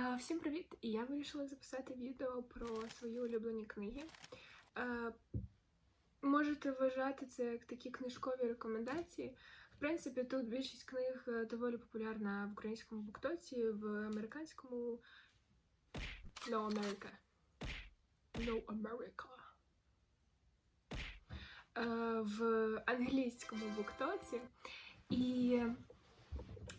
Всім привіт! Я вирішила записати відео про свої улюблені книги. Можете вважати це як такі книжкові рекомендації. В принципі, тут більшість книг е, доволі популярна в українському буктоці, в американському No America. No America. Е, В англійському буктоці. І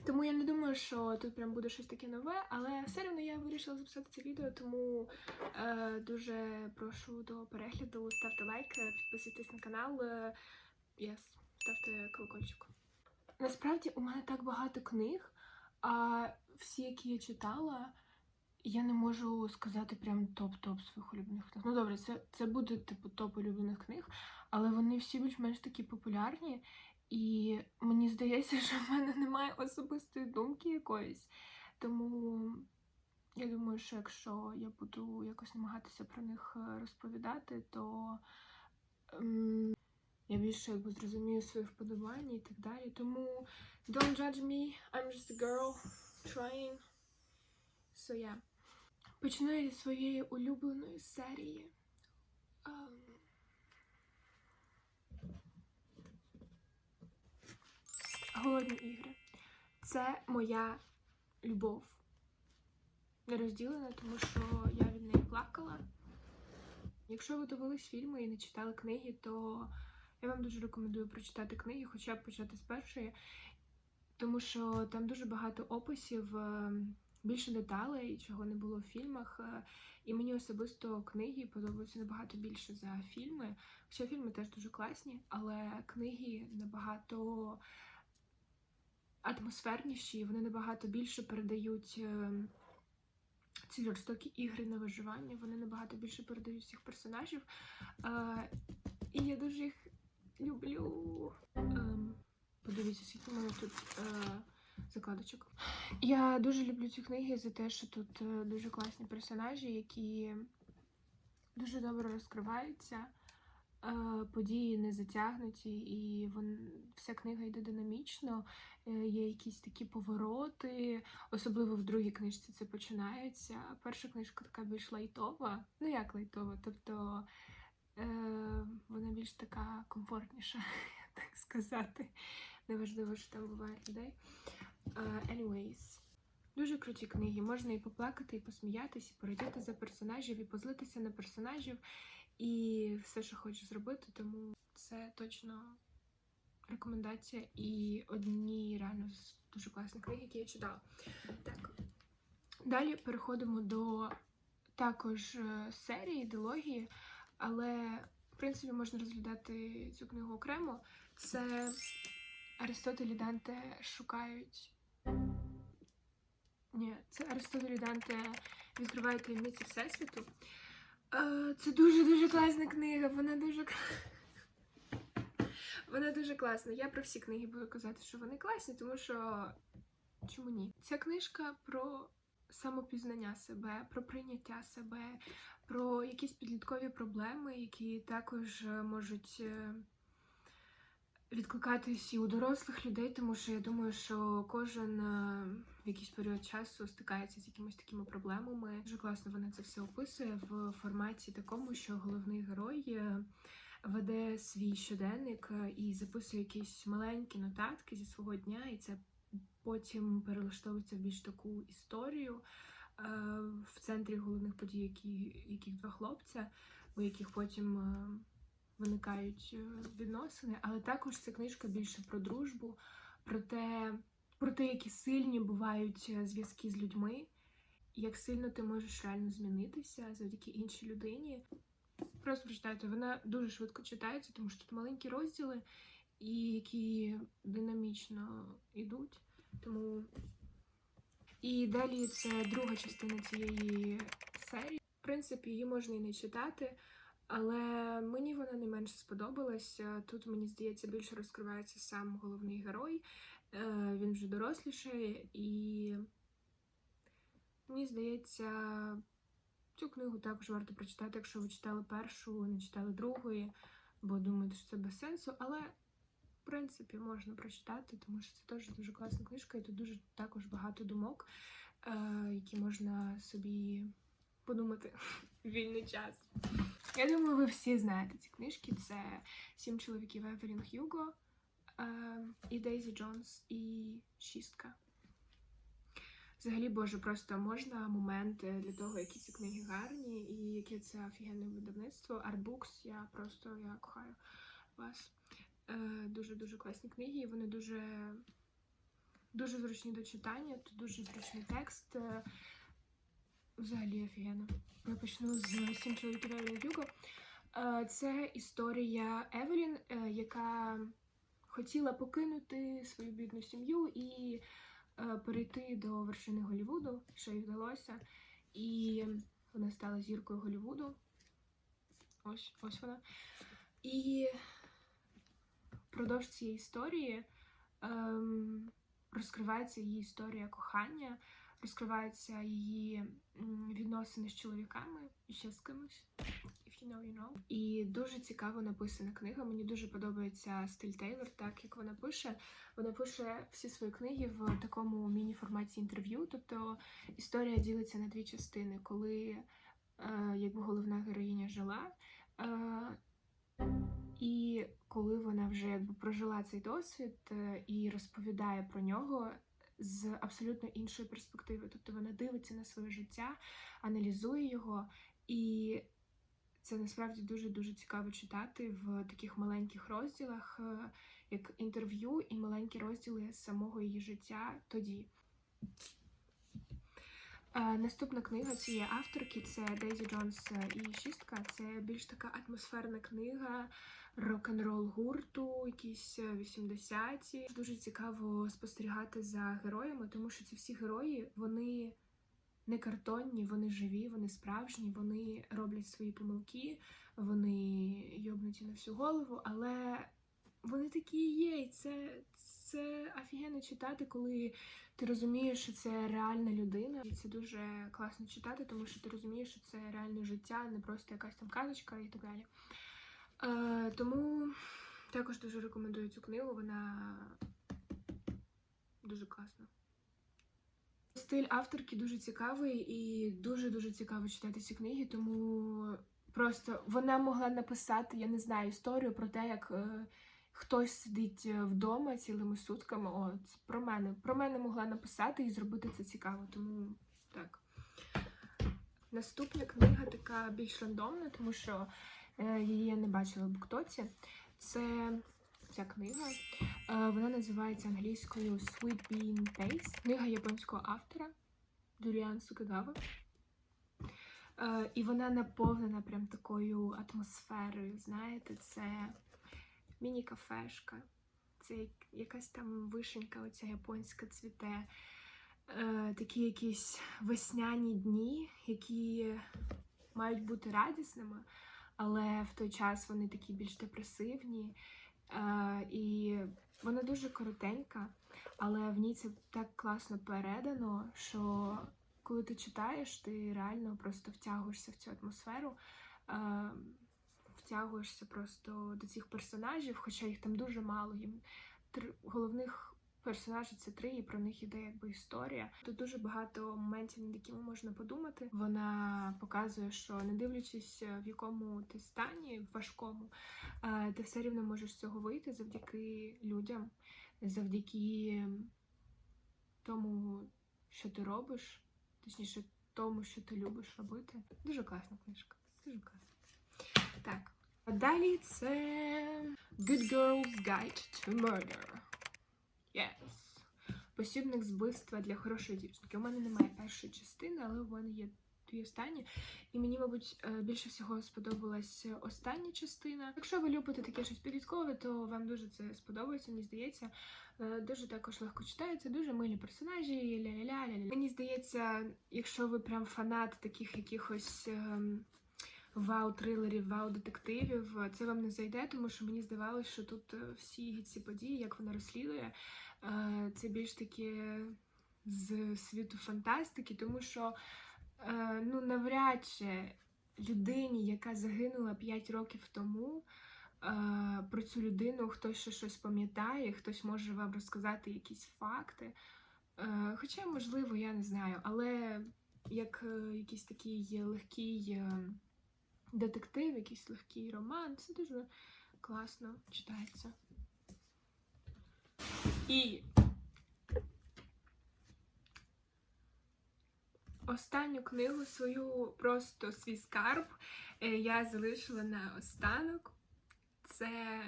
тому я не думаю, що тут прям буде щось таке нове, але все одно я вирішила записати це відео, тому е, дуже прошу до перегляду. Ставте лайк, підписуйтесь на канал. Е, yes, ставте колокольчик. Насправді у мене так багато книг, а всі, які я читала, я не можу сказати прям топ-топ своїх улюблених книг. Ну добре, це, це буде типу топ улюблених книг, але вони всі більш-менш такі популярні. І мені здається, що в мене немає особистої думки якоїсь. Тому я думаю, що якщо я буду якось намагатися про них е, розповідати, то ем, я більше якби зрозумію свої вподобання і так далі. Тому don't judge me, I'm just a girl trying. So yeah. Почну зі своєї улюбленої серії. Ем, Голодні ігри. Це моя любов. Не розділена, тому що я від неї плакала. Якщо ви дивились фільми і не читали книги, то я вам дуже рекомендую прочитати книги, хоча б почати з першої, тому що там дуже багато описів, е, більше деталей, чого не було в фільмах. е, І мені особисто книги подобаються набагато більше за фільми. Хоча фільми теж дуже класні, але книги набагато атмосферніші, вони набагато більше передають е, ці жорстокі ігри на виживання, вони набагато більше передають всіх персонажів. Е, І я дуже їх люблю. Ем, Подивіться, скільки в мене тут е, закладочок. Я дуже люблю ці книги за те, що тут дуже класні персонажі, які дуже добре розкриваються. Події не затягнуті, і вон, вся книга йде динамічно. Е, Є якісь такі повороти, особливо в другій книжці це починається. Перша книжка така більш лайтова. Ну як лайтова? Тобто е, вона більш така комфортніша, так сказати. Неважливо, що там буває людей. Е, anyways. Дуже круті книги. Можна і поплакати, і посміятися, і порадіти за персонажів, і позлитися на персонажів, і все, що хочеш зробити. Тому це точно рекомендація і одні реально дуже класних книг, які я читала. Так. Далі переходимо до також е, серії, ідеології, але в принципі можна розглядати цю книгу окремо. Це Аристотель і Данте шукають. Ні, це Аристотель і Данте відкривають таємниці Всесвіту. Це дуже-дуже класна книга, вона дуже вона дуже класна. Я про всі книги буду казати, що вони класні, тому що чому ні? Ця книжка про самопізнання себе, про прийняття себе, про якісь підліткові проблеми, які також е, можуть е, відкликатись і у дорослих людей, тому що я думаю, що кожен е, в якийсь період часу стикається з якимись такими проблемами. Дуже класно вона це все описує в форматі такому, що головний герой е, веде свій щоденник е, і записує якісь маленькі нотатки зі свого дня, і це потім перелаштовується в більш таку історію. В центрі головних подій, які, яких два хлопця, у яких потім виникають е, відносини, але також ця книжка більше про дружбу, про те, про те, які сильні бувають е, зв'язки з людьми, як сильно ти можеш реально змінитися завдяки іншій людині. Просто прочитайте, вона дуже швидко читається, тому що тут маленькі розділи, і які динамічно йдуть. Тому і далі це друга частина цієї серії. В принципі, її можна і не читати, але мені вона не менше сподобалась. Тут, мені здається, більше розкривається сам головний герой. Е, Він вже дорослішає, і мені здається, цю книгу також варто прочитати, якщо ви читали першу, не читали другої, бо думаєте, що це без сенсу. Але в принципі можна прочитати, тому що це теж дуже класна книжка, і тут дуже також багато думок. е, які можна собі подумати в вільний час. Я думаю, ви всі знаєте ці книжки. Це Сім чоловіків Евелін Х'юго, е, і Дейзі Джонс, і Шістка. Взагалі, боже, просто можна момент для того, які ці книги гарні, і яке це офігенне видавництво. Artbooks, я просто я кохаю вас. Е, Дуже-дуже класні книги, вони дуже, дуже зручні до читання, тут дуже зручний текст. Взагалі офігенно. Я почну з сім чоловіків Евелін. Е, Це історія Евелін, е, яка хотіла покинути свою бідну сім'ю і е, перейти до вершини Голлівуду, що їй вдалося. І вона стала зіркою Голлівуду. Ось, ось вона. І впродовж цієї історії ем, розкривається її історія кохання, розкриваються її відносини з чоловіками і ще з кимось. If you know, you know. І дуже цікаво написана книга. Мені дуже подобається стиль Тейлор, так як вона пише. Вона пише всі свої книги в такому міні-форматі інтерв'ю. Тобто історія ділиться на дві частини, коли е, якби головна героїня жила. Е, і коли вона вже якби прожила цей досвід е, і розповідає про нього з абсолютно іншої перспективи. Тобто вона дивиться на своє життя, аналізує його, і це насправді дуже дуже цікаво читати в таких маленьких розділах, е, як інтерв'ю і маленькі розділи самого її життя тоді. Наступна книга цієї авторки це Дейзі Джонс і Шістка. Це більш така атмосферна книга рок-н-рол гурту, якісь е, 80-ті. Дуже цікаво спостерігати за героями, тому що ці всі герої вони не картонні, вони живі, вони справжні, вони роблять свої помилки, вони йобнуті на всю голову, але вони такі є. І це, це офігенно читати, коли ти розумієш, що це реальна людина, і це дуже класно читати, тому що ти розумієш, що це реальне життя, не просто якась там казочка і так далі. Е, тому також дуже рекомендую цю книгу, вона дуже класна. Стиль авторки дуже цікавий і дуже-дуже цікаво читати ці книги, тому просто вона могла написати, я не знаю, історію про те, як е, хтось сидить е, вдома цілими сутками. О, це про мене. Про мене могла написати і зробити це цікаво, тому так. Наступна книга така більш рандомна, тому що е, її я не бачила в буктоці. Це ця книга. Е, Вона називається англійською Sweet Bean Taste. Книга японського автора Дуріан Сукагава. І вона наповнена прям такою атмосферою. Знаєте, це міні-кафешка, це якась там вишенька, оця японська цвіте. Е, Такі якісь весняні дні, які мають бути радісними, але в той час вони такі більш депресивні. Е, і вона дуже коротенька, але в ній це так класно передано, що коли ти читаєш, ти реально просто втягуєшся в цю атмосферу, е, втягуєшся просто до цих персонажів, хоча їх там дуже мало. Їм три головних персонажів це три, і про них іде якби історія. Тут дуже багато моментів, над якими можна подумати. Вона показує, що не дивлячись, в якому ти стані, важкому, е, ти все рівно можеш з цього вийти завдяки людям, завдяки тому, що ти робиш, точніше, тому, що ти любиш робити. Дуже класна книжка. Дуже класна. Так. А далі це Good Girl's Guide to Murder. Yes. Посібник з вбивства для хорошої дівчинки. У мене немає першої частини, але у мене є дві останні. І мені, мабуть, е, більше всього сподобалась остання частина. Якщо ви любите таке щось підліткове, то вам дуже це сподобається, мені здається. Е, Дуже також легко читається, дуже милі персонажі. Ля-ля-ля, ля-ля. Мені здається, якщо ви прям фанат таких якихось. Вау-трилерів, вау-детективів, це вам не зайде, тому що мені здавалося, що тут е, всі ці події, як вона розслідує, е, це більш таке з світу фантастики, тому що е, ну, навряд чи людині, яка загинула 5 років тому, е, про цю людину хтось ще щось пам'ятає, хтось може вам розказати якісь факти. Е, Хоча, можливо, я не знаю, але як е, якийсь такий легкий е, детектив, якийсь легкий роман, це дуже класно читається. І останню книгу свою просто свій скарб е, я залишила на останок. Це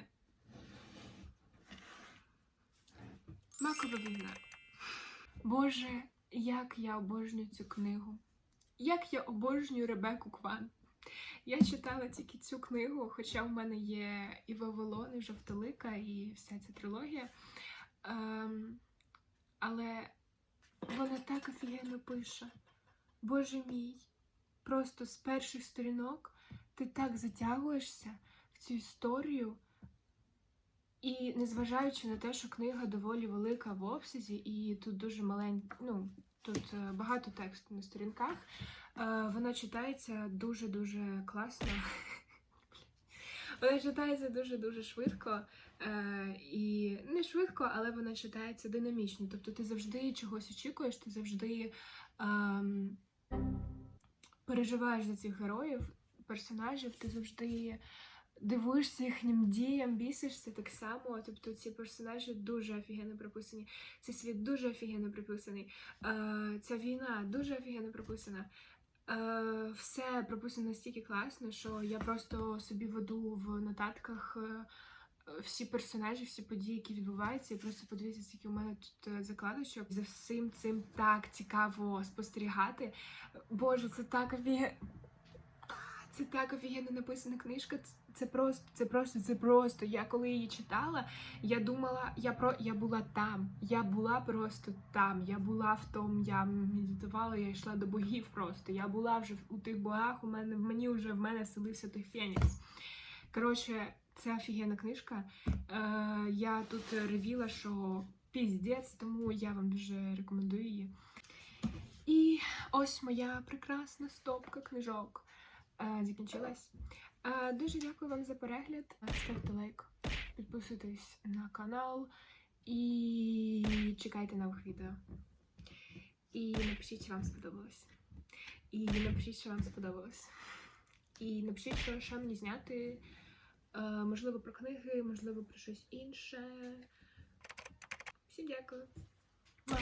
Макова війна. Боже, як я обожнюю цю книгу. Як я обожнюю Ребеку Кван. Я читала тільки цю книгу, хоча в мене є і Вавилон, і Жовтолика, і вся ця трилогія. Ем, але вона так офігенно пише. Боже мій, просто з перших сторінок ти так затягуєшся в цю історію. І незважаючи на те, що книга доволі велика в обсязі, і тут дуже маленька, ну, тут е, багато тексту на сторінках, е, вона читається дуже-дуже класно. Вона читається дуже-дуже швидко. Е, і не швидко, але вона читається динамічно. Тобто ти завжди чогось очікуєш, ти завжди ем, переживаєш за цих героїв, персонажів, ти завжди дивуєшся їхнім діям, бісишся так само. Тобто ці персонажі дуже офігенно прописані. Цей світ дуже офігенно прописаний. Е, ця війна дуже офігенно прописана. Е, все прописано настільки класно, що я просто собі веду в нотатках е, всі персонажі, всі події, які відбуваються, і просто подивіться, скільки у мене тут закладочок. За всім цим так цікаво спостерігати. Боже, це так офігенно. Це так офігенно написана книжка. Це просто, це просто, це просто. Я коли її читала, я думала, я про я була там. Я була просто там. Я була в тому, я медитувала, я йшла до богів просто. Я була вже у тих богах. У мене в мені вже в мене селився той фенікс. Коротше, це офігенна книжка. Е, я тут ревіла, що піздець, тому я вам дуже рекомендую її. І ось моя прекрасна стопка книжок е, закінчилась. Дуже дякую вам за перегляд. Ставте лайк, підписуйтесь на канал і чекайте нових відео. І напишіть, чи вам сподобалось. І напишіть, що вам сподобалось. І напишіть, що, що мені зняти. Е, можливо, про книги, можливо, про щось інше. Всім дякую. Па!